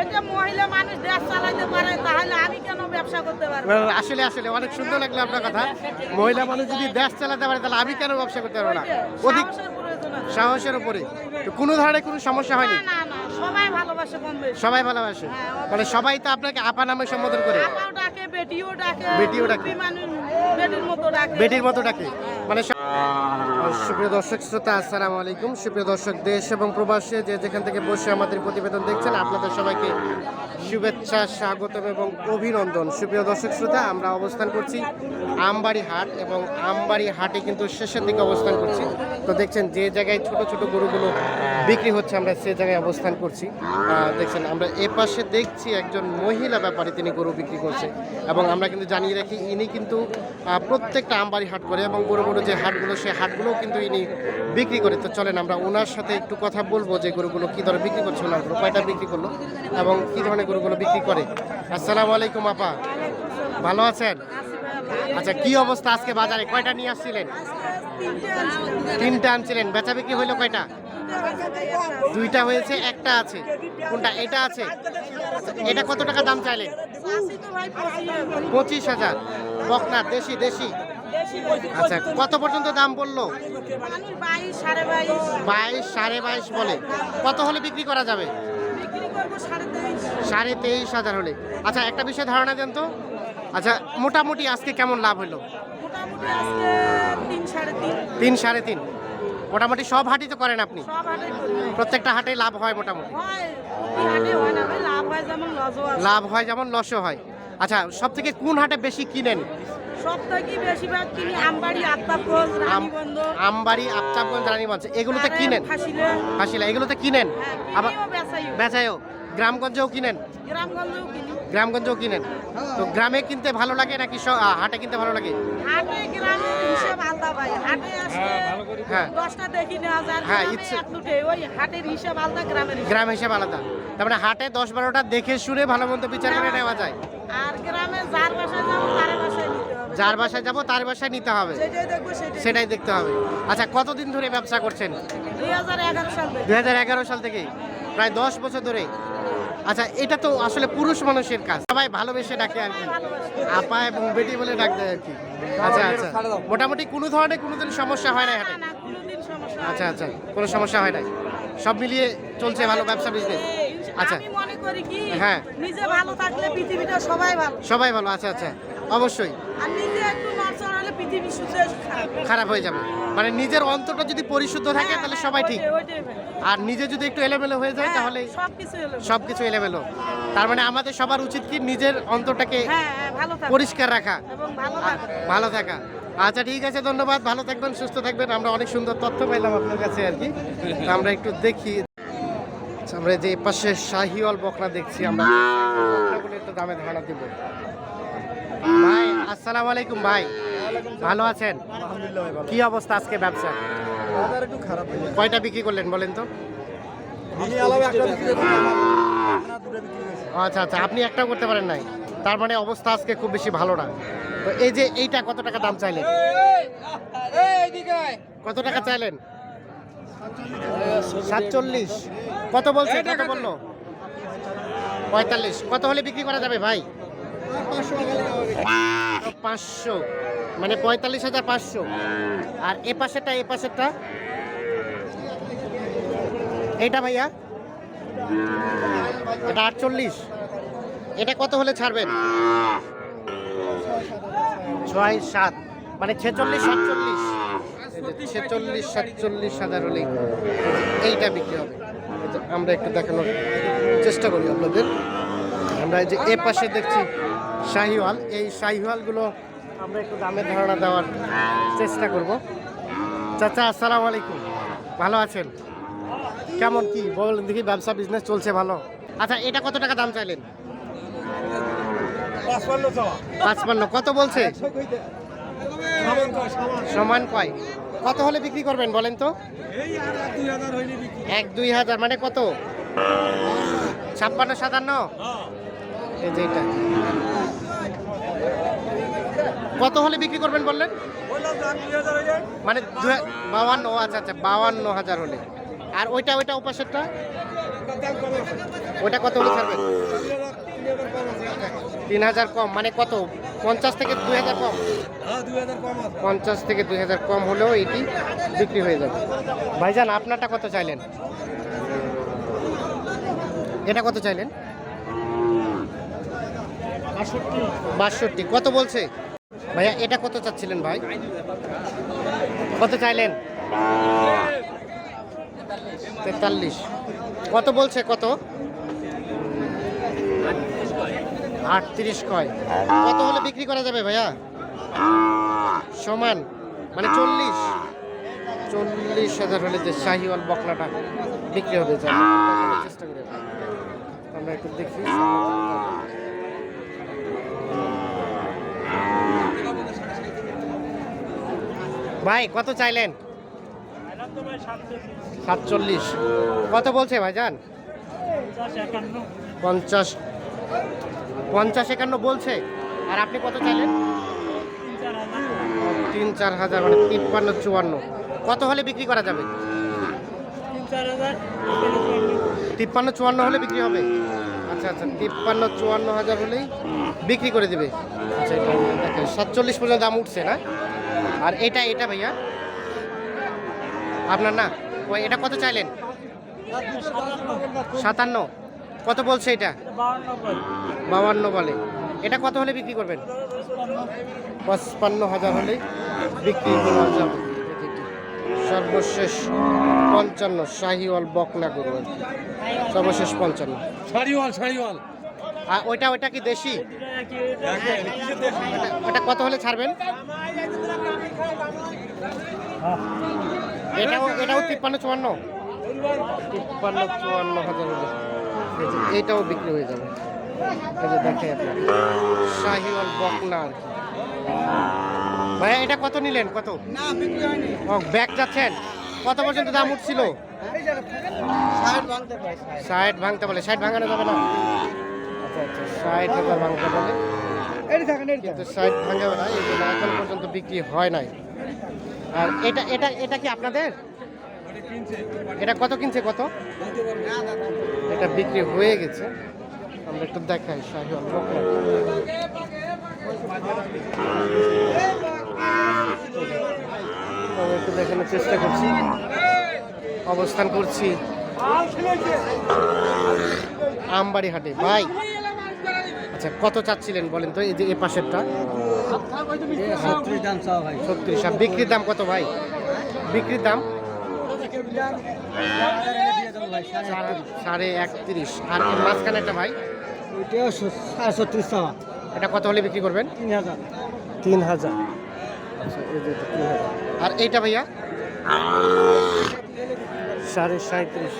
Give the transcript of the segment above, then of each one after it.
এটা মহিলা মানুষ দেশ চালাইতে পারে তাহলে আমি কেন ব্যবসা করতে পারব? আসলে আসলে অনেক সুন্দর লাগল আপনার কথা। মহিলা মানুষ যদি দেশ চালাতে পারে তাহলে আমি কেন ব্যবসা করতে পারব না? অধিক সাহসের উপরে। কোনো ধরনের কোনো সমস্যা হয়নি? না না সবাই ভালোবাসে কম বেশি। সবাই ভালোবাসে? হ্যাঁ, মানে সবাই তো আপনাকে আপা নামে সম্বোধন করে। আপাও ডাকে বেটিও ডাকে বেটিও ডাকে। বেটির মতো ডাকে। বেটির মতো ডাকে। মানে সুপ্রিয় দর্শক, শ্রোতা, আসসালামু আলাইকুম। সুপ্রিয় দর্শক, দেশ এবং প্রবাসে যে যেখান থেকে বসে আমাদের প্রতিবেদন দেখছেন, আপনাদের সবাইকে শুভেচ্ছা, স্বাগতম এবং অভিনন্দন। সুপ্রিয় দর্শক, শ্রোতা, আমরা অবস্থান করছি আমবাড়ি হাট এবং আমবাড়ি হাটে কিন্তু শেষের দিকে অবস্থান করছি। তো দেখছেন, যে জায়গায় ছোট ছোট গরুগুলো বিক্রি হচ্ছে, আমরা সে জায়গায় অবস্থান করছি। দেখছেন, আমরা এ পাশে দেখছি একজন মহিলা ব্যাপারে তিনি গরু বিক্রি করছে। এবং আমরা কিন্তু জানিয়ে রাখি, ইনি কিন্তু প্রত্যেকটা আমবাড়ি হাট করে এবং বড় বড় যে হাটগুলো সেই হাটগুলোও কিন্তু ইনি বিক্রি করে। তো চলেন, আমরা ওনার সাথে একটু কথা বলব যে গরুগুলো কী ধরনের বিক্রি করছে ওনারগুলো কয়টা বিক্রি করল এবং কী ধরনের গরুগুলো বিক্রি করে। আসসালামু আলাইকুম, আপা। ভালো আছেন? আচ্ছা কি অবস্থা আজকে বাজারে? কয়টা নিয়ে আসছিলেন? তিনটা আনছিলেন। বেচা বিক্রি হইল কয়টা? দুইটা হয়েছে একটা আছে। কোনটা? এটা আছে। এটা কত টাকা দাম চাইলেন? পঁচিশ হাজার। বকনা দেশি দেশি। আচ্ছা কত পর্যন্ত দাম বলল? বাইশ সাড়ে বাইশ বলে। কত হলে বিক্রি করা যাবে? সাড়ে তেইশ হাজার হলে। আচ্ছা একটা বিষয় ধারণা দেন তো। আচ্ছা মোটামুটি আজকে কেমন লাভ হলো? তিন সাড়ে তিন। মোটামুটি সব হাটই তো করেন আপনি? প্রত্যেকটা হাটে লাভ হয় মোটামুটি? হয় হয় লাভ হয় যেমন হয় লসও হয়। আচ্ছা সব থেকে কোন হাটে বেশি কিনেন? আমবাড়ি আফতাবগঞ্জ রানীগঞ্জ। এগুলোতে কিনেন? হাসিলা এগুলোতে কিনেন? হ্যাঁ আবার বেচাইও। বেচায়ও গ্রামগঞ্জেও কিনেন? গ্রামগঞ্জেও কিনেন? তো গ্রামে কিনতে ভালো লাগে নাকি হাটে কিনতে ভালো লাগে হাটে গ্রামের হিসাব আলাদা ভাই হাটে আসলে হ্যাঁ। দশটা দেখি নেওয়া যায় হ্যাঁ, ওই হাটের হিসাব আলাদা গ্রামের গ্রাম হিসেবে আলাদা। তার মানে হাটে দশ বারোটা দেখে শুনে ভালো মন্দ বিচার করে নেওয়া যায়। আর গ্রামে যার বাসায় যাব তার বাসায় নিতে হবে। যার বাসায় যাব তার বাসায় নিতে হবে। সেটাই সেটাই। দেখতে হবে। আচ্ছা কতদিন ধরে ব্যবসা করছেন? দুই হাজার এগারো সাল থেকে। দুই হাজার এগারো সাল থেকে। প্রায় দশ বছর ধরে। আচ্ছা এটা তো আসলে পুরুষ মানুষের কাজ। সবাই ভালোবেসে ডাকে আর কি। আপা এবং বেটি বলে ডাক দেয় আর কি। আচ্ছা আচ্ছা। মোটামুটি কোনো ধরনের কোনো দিন সমস্যা হয় না না হাটে না কোনোদিন সমস্যা হয় আচ্ছা আচ্ছা। কোনো সমস্যা হয় নাই? সব মিলিয়ে চলছে ভালো ব্যবসা বিজনেস আচ্ছা। আমি মনে করি কি হ্যাঁ। নিজে ভালো থাকলে পৃথিবীটা সবাই ভালো। সবাই ভালো আচ্ছা আচ্ছা। অবশ্যই। আর নিজে একটু নড়চড় হলে পৃথিবী শুদ্ধ খারাপ। হয়ে যাবে। মানে নিজের অন্তরটা যদি পরিশুদ্ধ থাকে হ্যাঁ, তাহলে হ্যাঁ, সবাই ঠিক। আর নিজে যদি একটু এলোমেলো হয়ে যায় তাহলে সব কিছু এলোমেলো। তার মানে আমাদের সবার উচিত কি নিজের অন্তরটাকে হ্যাঁ হ্যাঁ পরিষ্কার রাখা। ভালো থাকা। আচ্ছা ঠিক আছে ধন্যবাদ। ভালো থাকবেন সুস্থ থাকবেন। আমরা অনেক সুন্দর তথ্য পাইলাম আপনার কাছে আর কি। আমরা একটু দেখি। আচ্ছা, আমরা যে পাশে শাহিওয়াল বকনা দেখছি আমরা বকনাগুলো একটু দামে ধারণা দিব। ভাই আসসালামু আলাইকুম ভাই। ভালো আছেন? কি অবস্থা আজকে ব্যবসা? একটু খারাপ কয়টা বিক্রি করলেন বলেন তো? বিক্রি বিক্রি আচ্ছা আচ্ছা আপনি একটাও করতে পারেন নাই? তার মানে অবস্থা আজকে খুব বেশি ভালো না। তো এই যে এইটা কত টাকা দাম চাইলেন? কত টাকা চাইলেন? সাতচল্লিশ। কত বলছে? কত বলল? পঁয়তাল্লিশ। কত হলে বিক্রি করা যাবে ভাই? পাঁচশো। মানে পঁয়তাল্লিশ হাজার পাঁচশো। আর এ পাশেরটা এ পাশেরটা? এইটা ভাইয়া? এটা আটচল্লিশ। এটা কত হলে ছাড়বেন? ছয়, সাত। মানে ছেচল্লিশ, সাতচল্লিশ। ছেচল্লিশ, সাতচল্লিশ হাজার হলেই এইটা বিক্রি হবে। আমরা একটু দেখানোর চেষ্টা করি আপনাদের। আমরা যে এ পাশে দেখছি শাহিওয়াল। এই শাহিওয়ালগুলো আমরা একটু দামের ধারণা দেওয়ার চেষ্টা করব। চাচা, আসসালামু আলাইকুম। ভালো আছেন? কেমন কি? বল দেখি, ব্যবসা বিজনেস চলছে ভালো? আচ্ছা এটা কত টাকা দাম চাইলেন? পাঁচপান্ন কত বলছে? সামান কয়? কত হলে বিক্রি করবেন বলেন তো? এক দুই হাজার মানে কত? ছাপ্পান্ন সাতান্ন? এই কত হলে বিক্রি করবেন বললেন? হয়ে মানে বাউান্ন আচ্ছা আচ্ছা বাউান্ন হাজার হলে। আর ওইটা ওইটা আছে ওটা কত হলে ছাড়বেন? তিন হাজার কম মানে কত? পঞ্চাশ থেকে দুই হাজার কম হ্যাঁ পঞ্চাশ থেকে দুই হাজার কম হলেও এটি বিক্রি হয়ে যাবে। ভাইজান আপনারটা কত চাইলেন? এটা কত চাইলেন? বাষট্টি। কত বলছে? ভাইয়া এটা কত চাচ্ছিলেন ভাই? কত চাইলেন? তেতাল্লিশ। কত বলছে কত? আটত্রিশ কয়। কত হলে বিক্রি করা যাবে ভাইয়া? সমান মানে চল্লিশ? চল্লিশ হাজার হলে যে শাহিওয়াল বকনাটা বিক্রি হবে চেষ্টা করি। আমরা একটু দেখি। ভাই, কত চাইলেন? সাতচল্লিশ। কত বলছে ভাই ভাইজান? পঞ্চাশ। পঞ্চাশ একান্ন বলছে। আর আপনি কত চাইলেন? তিন চার হাজার মানে তিপ্পান্ন, চুয়ান্ন। কত হলে বিক্রি করা যাবে? তিপ্পান্ন, চুয়ান্ন হলে বিক্রি হবে? আচ্ছা আচ্ছা তিপ্পান্ন, চুয়ান্ন হাজার হলেই বিক্রি করে দেবে। আচ্ছা দেখেন, সাতচল্লিশ পর্যন্ত দাম উঠছে না? আর এটা এটা ভাইয়া? আপনার না? এটা কত চাইলেন? সাতান্ন। কত বলছে এটা? বাউান্ন বলে। এটা কত হলে বিক্রি করবেন? পঁচপান্ন হাজার হলে বিক্রি করা যাবে। সর্বশেষ পঞ্চান্ন শাহিওয়াল বকনা গরু সর্বশেষ পঞ্চান্ন। আর ওইটা ওইটা কি দেশি? ওটা- ওটা কত হলে ছাড়বেন? এটাও এটাও তিপ্পান্ন চুয়ান্ন? তিপ্পান্ন চুয়ান্ন হাজার এইটাও বিক্রি হয়ে যাবে। এই দেখে আপনার শাহিওয়াল বকনা আর কি। ভাইয়া এটা কত নিলেন? কত? না বিক্রি হয়নি। ও ব্যাগ যাচ্ছেন? কত পর্যন্ত দাম উঠছিল? ষাট ভাঙতে বলে। ষাট ভাঙানো যাবে না? আচ্ছা আচ্ছা ষাট হাজার ভাঙতে বলে। কিন্তু ষাট না এখন পর্যন্ত বিক্রি হয় নাই। আর এটা এটা এটা কি আপনাদের? এটা কত কিনছে কত? এটা বিক্রি হয়ে গেছে। আমরা একটু দেখাই শাহিওয়াল আমরা একটু দেখানোর চেষ্টা করছি। অবস্থান করছি। আমবাড়ি হাটে। ভাই আচ্ছা কত চাচ্ছিলেন বলেন তো? এই যে এ পাশেরটা। দাম বিক্রির দাম কত ভাই? বিক্রির দাম? সাড়ে একত্রিশ। আর এর মাঝখানে একটা ভাই? ওইটাও সাড়ে ছত্রিশ চাওয়া এটা কত হলে বিক্রি করবেন? তিন হাজার। তিন হাজার। আচ্ছা আর এইটা ভাইয়া? সাড়ে সাঁত্রিশ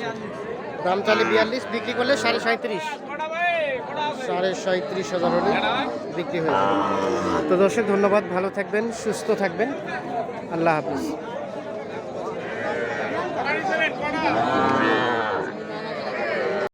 দাম চালে বিয়াল্লিশ বিক্রি করলে সাড়ে সাঁত্রিশ সাড়ে সাঁত্রিশ হাজার হলে বিক্রি হয়ে যাবে। তো দর্শক ধন্যবাদ ভালো থাকবেন সুস্থ থাকবেন। আল্লাহ হাফিজ। Yeah. Wow.